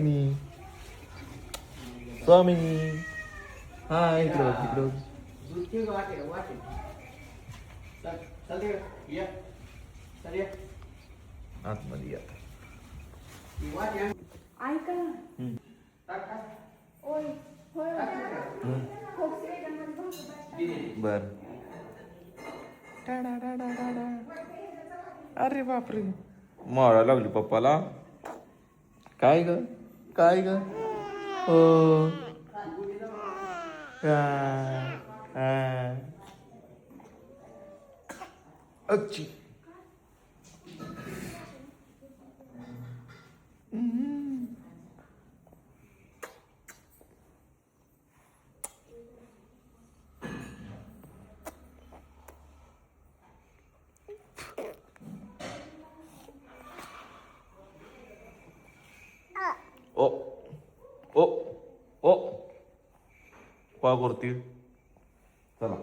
मी स्वामिनी हा इकडे बघ, बघ. आतमध्ये या. ऐका. ओय होय. बर. अरे बापरे. मारा लागली पप्पाला. काय ग? काय ग? हो अच्छी. ओ ओ ओ काय करतील चला